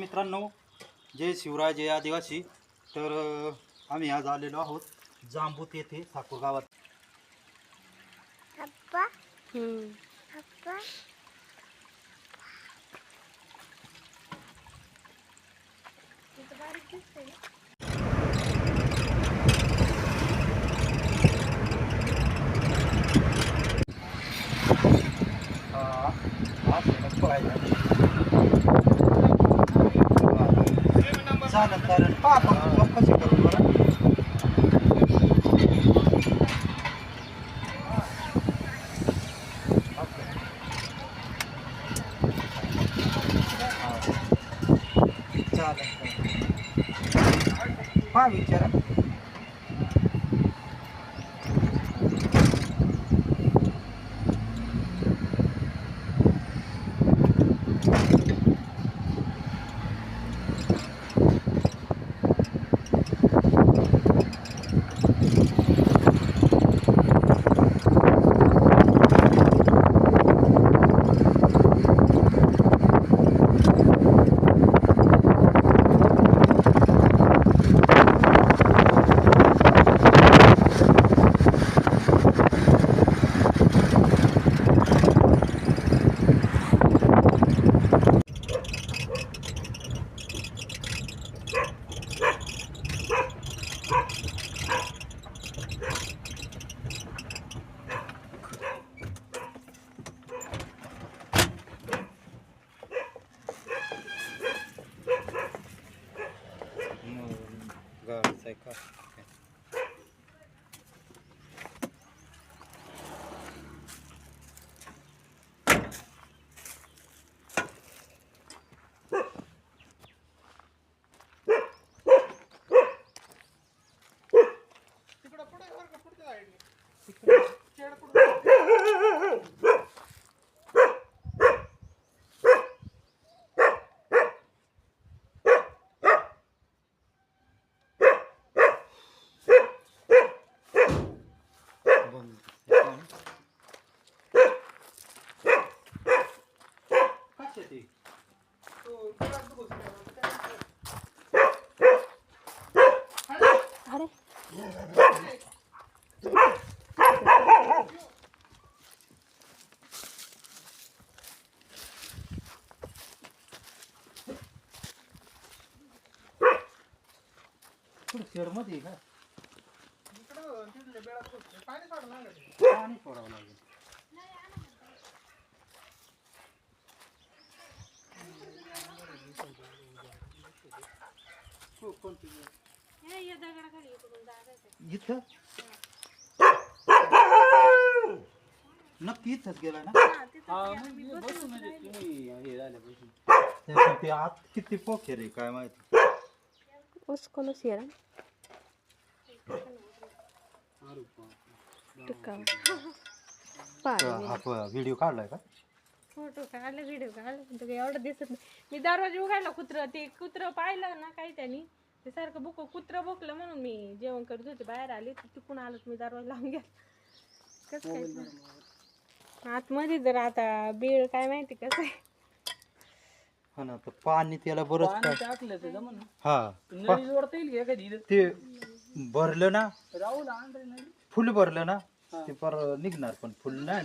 मित्रांनो जय शिवराय जय आदिवासी तर आम्ही आज आलेलो आहोत जांबूत येथे ठाकूर गावात స్థానం తాను పాపం గొప్ప さいか。Thank you. ಬಂದಿತ್ತು इथं नक्की इथंच गेला ना ते पण ते आत किती पोखेर आहे काय माहिती उसको लो सिया टिक्का पाणी हा व्हिडिओ काढलाय का फोटो काढला व्हिडिओ काढला तो काही दिसत मी दरवाजा उघडला कुत्रं ते कुत्रं पाहिलं ना काही त्यांनी ते सारखं बुक कुत्र म्हणून मी जेवण करत होते बाहेर आले तर तिकून आलोच मी दरवाजा लावून गेला कसं काय आतमध्ये जर आता बेळ काय माहिती कसं आहे पाणी त्याला बरंच पाणी काय ते हा जोडता ते भरलं ना राहुल फुल भरलं ना ते पर निघणार पण फुल नाही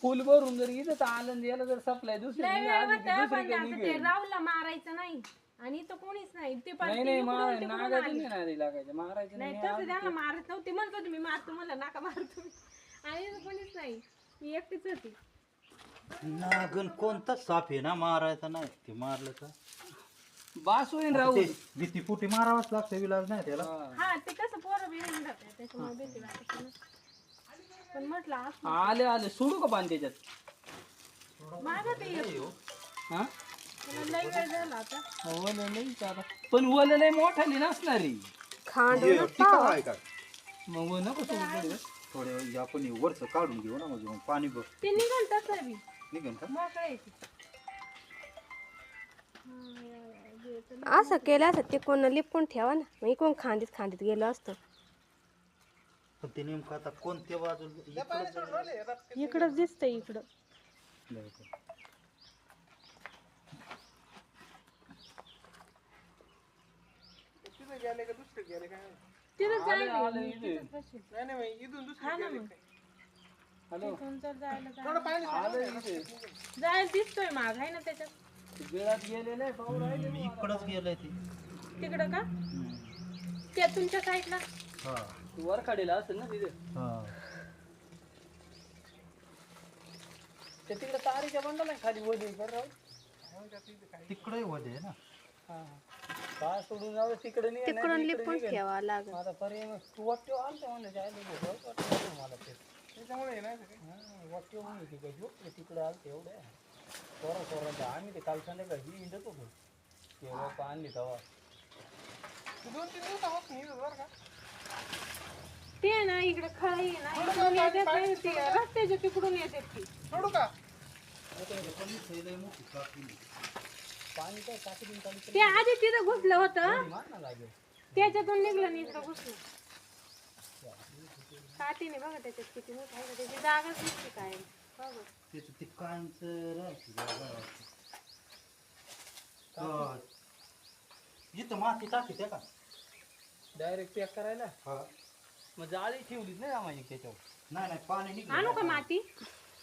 फुल भरून जर इथं आलं आनंद याला जर सप्लाय दुसरी राहुल मारायचं नाही आणि तो कोणीच नाही ते पार- नाही ते नाही मारायचं नाही तसं त्यांना मारत नव्हती म्हणतो तुम्ही मी मारतो मला नाका मारतो आणि कोणीच नाही मी एकटीच होती नागन कोणता साफ आहे ना मारायचा नाही ते मारलं का बास होईन राहू भीती कुठे मारावाच लागते विलाज नाही त्याला हा. ते कसं पोरं पण म्हटलं आले आले सोडू का बांध त्याच्यात माझा ते हो हा हो, पण वल नाही मोठा पण नसणारी काढून घेऊ ना म्हणजे पाणी बघ ते असं केलं असत ते कोण लिपून ठेवा ना मग खांदीत खांदीत गेलो असतो ते नेमकं आता कोणत्या बाजूला इकडं इकडंच इकडं तिथं जायला दिसतोय माग आहे ना त्याच्यात गिळात गेलंय ते तिकडं का ते हम्म। तुमच्या साईडला हाँ। वर काढेला असेल ना तिथे हा ते तिकडे तारीच्या बंडल खाली वडील बरं तिकडे वजे ना हा. हाँ. का सोडून जाऊ तिकडे नाही तिकडून लिपून ठेवावं लागेल आता पर्याय मग तू वाटतो आलतो म्हणजे जायला भोगवत वाटतो मला ते त्याच्यामुळे आहे ना हां वाटतो म्हणून तिकडे झोप तिकडे आलतो एवढे पोरं पोरं आम्ही ते काल संध्याकाळी ही इंडत होतो तेव्हा पाणी तेव्हा दोन तीन दिवस आहोत नाही बरं का ते ना इकडे खळाई आहे ना इकडून येते नाही ती रस्त्याच्या तिकडून येते ती सोडू का मोठी कापली पाणी ते आधी तिथं घुसलं होतं त्याच्यातून निघलं नाही इकडं घुसलं काठीने बघा त्याच्यात किती मोठ आहे त्याची जागाच नसते काय बघा. ते इथं माती टाकी त्या का डायरेक्ट पॅक करायला मग जाळी ठेवलीच नाही माझी त्याच्यावर नाही नाही पाणी निघलं आणू का माती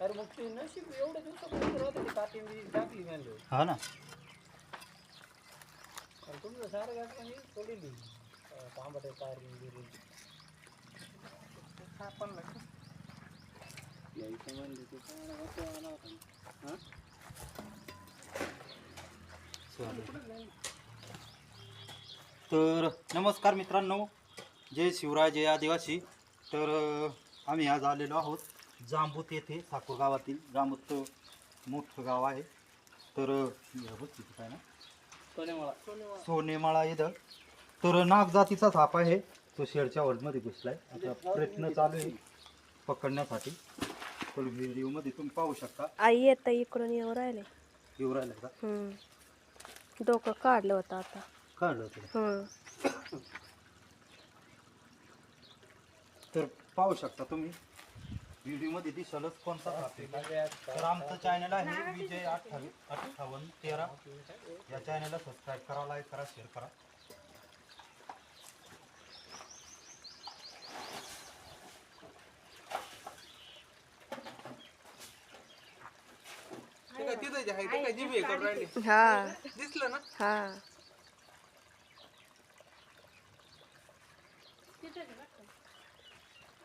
अरे मग ते नशीब एवढ्या दिवसापासून राहते ते काठी टाकली म्हणलं हा ना अरे तुमचं सारं गाठ म्हणजे सोडली तांबट पण आपण यायचं म्हणलं ते आला होता हां तर नमस्कार मित्रांनो जय शिवराय जय आदिवासी तर आम्ही आज आलेलो आहोत जांबूत येथे साखर गावातील जांबूत मोठं गाव आहे तर काय ना सोनेमाळा सोनेमाळा तर नाग जातीचा साप आहे तो शेडच्या वरमध्ये घुसलाय आता म्हणजे प्रयत्न चालू आहे पकडण्यासाठी पण व्हिडिओमध्ये तुम्ही पाहू शकता आई येत इकडून येऊ राहिले येऊ राहिले का डोकं काढलं होतं आता काढलं होतं तर पाहू शकता तुम्ही व्हिडिओ मध्ये दिसलच कोणता तर आमचं चॅनल आहे विजय अठ्ठावीस अठ्ठावन्न तेरा या चॅनलला सबस्क्राईब करा लाईक करा शेअर करा दिसलं ना हा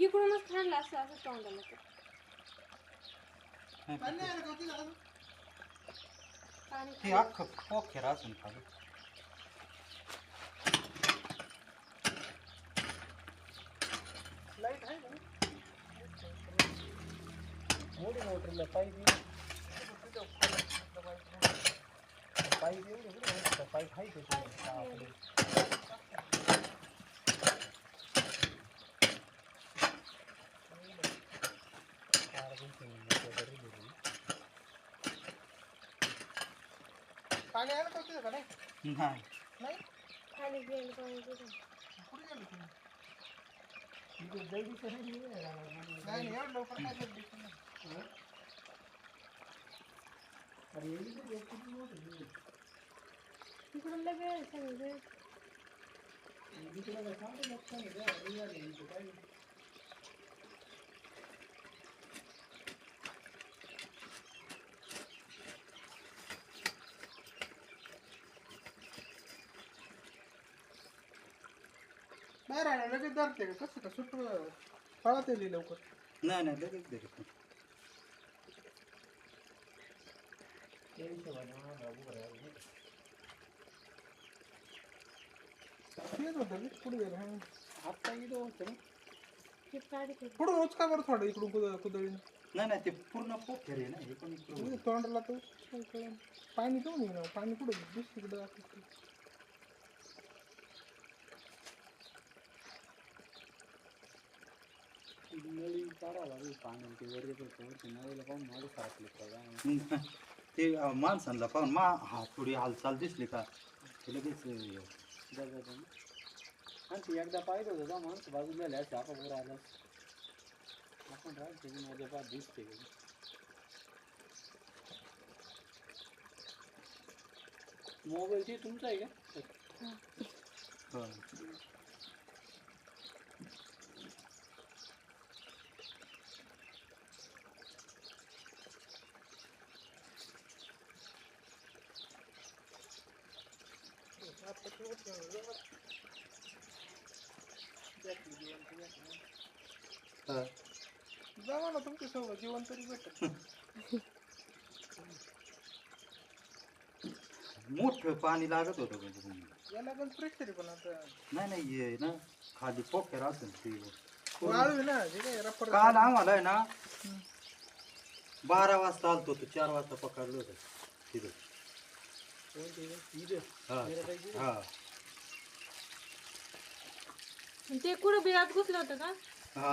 ये कौन ना लास्ट इकडूनच खाल्ला असं असं तोंडाला ते अख्खं पोखेर असून खाली लाईट आहे मोठी मोटरला पाईप पाईप एवढी पाईप आहे पाणी आलं तर तुझं का नाही नाही नाही खाली गेलं पाणी तिथं. कुठे गेलं तुम्ही इथे दैवीचं नाही लिहिलंय रामायणामध्ये. नाही नाही, एवढं लवकर काय गेलं दिसून नाही. हं? अरे एवढी तर एक किती मोठी लिहिली. तिकडून लगे सगळे इकडे काय सांगतो मोठं नाही का? अरे यार, हे इथे काय नाही. घातले का कसं का सुट पळा ते लवकर नाही नाही लगेच दे पुढून उचका बरं थोडं इकडून कुद कुदळीन नाही नाही ते पूर्ण पोखर आहे ना हे पण तोंडला तो पाणी जाऊन येणार पाणी कुठं दुसरीकडे మళ్ళీ పారా వాళ్ళు పానంటి వరకు తినాలి माझं फरक लिखा ते माणसांना पाहून मा हा थोडी हालचाल दिसली का ते लगेच आणि ती एकदा पाहिजे होतं का माणसं बाजूला झाल्या छापा वर आला आपण राहते माझ्या पाठ दिसते मोबाईल ते तुमचा आहे का मोट पानी लागत हो तो इथं तुम्ही? याला ना खाली पोखेर असेल ते वाळू तो ना ना हम्म. बारा वाजता आलतो तो चार वाजता पकडलं होतं तिथं हा हा ते कुठं बिळात घुसलं होतं का हा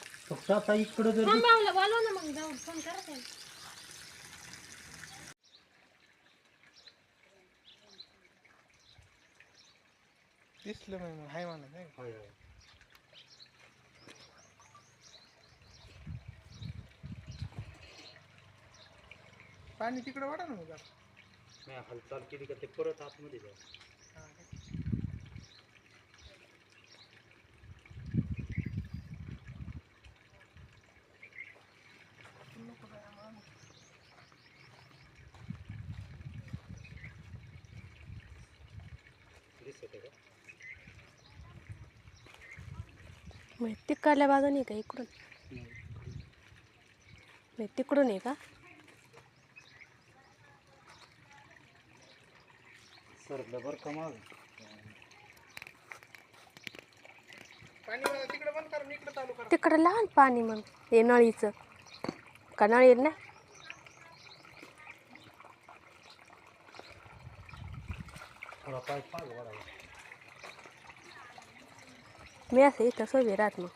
आता इकडं जर ना मग फोन दिसलं नाही मग हाय म्हणत नाही पाणी तिकडं वाढा ना मग नाही हालचाल केली का ते परत आतमध्ये जाऊ मग तिकडल्या आहे का इकडून मग तिकडून आहे का सरलं बरं का मग लहान पाणी मग हे नळीच का नळी येईल ना थोडा पाय पाय वाढावा मी असं इथं सोबी राहत मग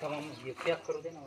तमाम पॅक करू दे ना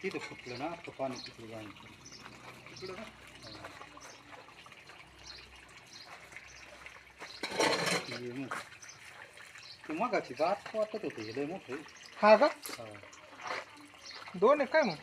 तिथं फुटलं ना आता पाणी तिकडे जाऊन तिकडं ना ते मगाची दात वाटत होते हे लय मोठे हा का दोन एक काय मग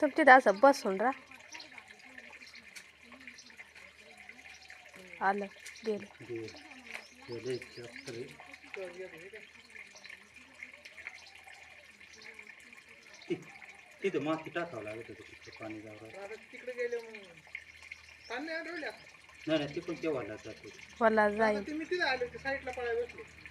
तुमची दास बसून रा आलं गेलं तिथं माती टाकावं लागत होतं तिकडे पाणी जावं तिकडे गेले नाही नाही तिकडून ते वाला जातो वाला जाईल मी तिथे आले साईडला पळायला बसले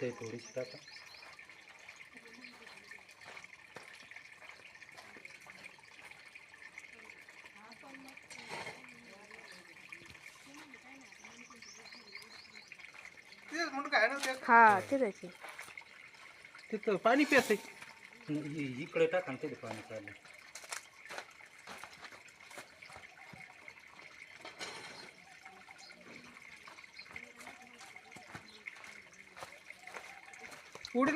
ठीक है थोड़ी सी पापा हाँ तेच तिथं तो इकडे टाका पानी पानी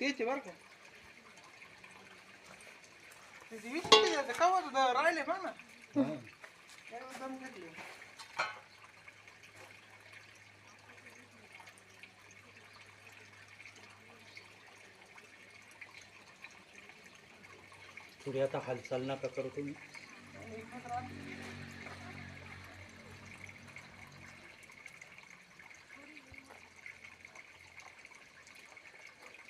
त्याची बरं का त्याची विषय यायचं कवा सुद्धा राहिले बघ ना त्यावेळेस दम घेतले थोडी आता हालचाल नका करू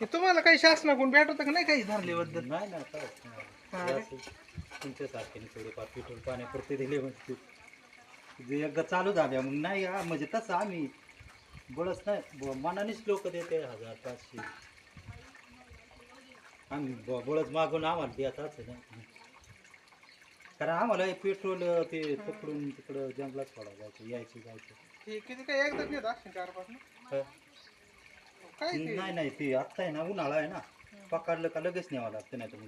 हे तुम्हाला काही शासनाकडून भेटत का नाही काही धरले बद्दल नाही ना तुमच्या सारख्याने थोडेफार पेट्रोल पाण्यापुरते दिले म्हणते जे एकदा चालू झाल्या मग नाही म्हणजे तसं आम्ही बळस नाही मनानेच लोक देते हजार पाचशे आम्ही ब- मागून आम्हाला देत असं ना कारण आम्हाला पेट्रोल ते पकडून तिकडं जंगलात पडायचं यायचं जायचं किती काय एकदा देत चार पाच नाही नाही ते आत्ता आहे ना उन्हाळा आहे ना पकडलं का लगेच मला लागतं नाही तर